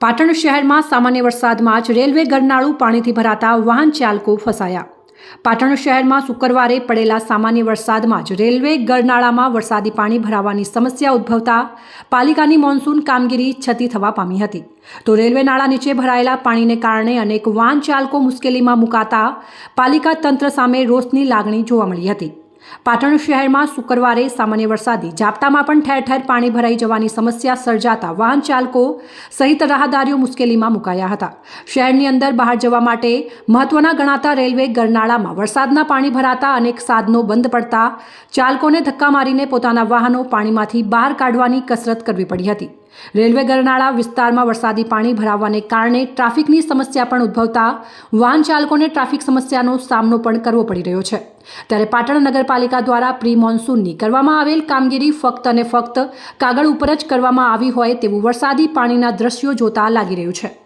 પાટણ શહેરમાં સામાન્ય વરસાદમાં જ રેલવે ગરનાળું પાણીથી ભરાતા વાહન ચાલકો ફસાયા. પાટણ શહેરમાં શુક્રવારે પડેલા સામાન્ય વરસાદમાં જ રેલવે ગરનાળામાં વરસાદી પાણી ભરાવાની સમસ્યા ઉદ્ભવતા પાલિકાની મોન્સૂન કામગીરી છતી થવા પામી હતી. તો રેલવે નાળા નીચે ભરાયેલા પાણીને કારણે અનેક વાહન ચાલકો મુશ્કેલીમાં મુકાતા પાલિકા તંત્ર સામે રોષની લાગણી જોવા મળી હતી. પાટણ શહેરમાં શુક્રવારે સામાન્ય વરસાદી ઝાપટામાં પણ ઠેર ઠેર પાણી ભરાઈ જવાની સમસ્યા સર્જાતા વાહન ચાલકો સહિત રાહદારીઓ મુશ્કેલીમાં મુકાયા હતા. શહેરની અંદર બહાર જવા માટે મહત્વના ગણાતા રેલવે ગરનાળામાં વરસાદના પાણી ભરાતા અનેક સાધનો બંધ પડતા ચાલકોને ધક્કા મારીને પોતાના વાહનો પાણીમાંથી બહાર કાઢવાની કસરત કરવી પડી હતી. રેલવે ગરનાળા વિસ્તારમાં વરસાદી પાણી ભરાવાને કારણે ટ્રાફિકની સમસ્યા પણ ઉદ્ભવતા વાહન ચાલકોને ટ્રાફિક સમસ્યાનો સામનો પણ કરવો પડી રહ્યો છે. ત્યારે પાટણ નગરપાલિકા દ્વારા પ્રી મોન્સૂનની કરવામાં આવેલ કામગીરી ફક્ત અને ફક્ત કાગળ ઉપર જ કરવામાં આવી હોય તેવું વરસાદી પાણીના દ્રશ્યો જોતા લાગી રહ્યું છે.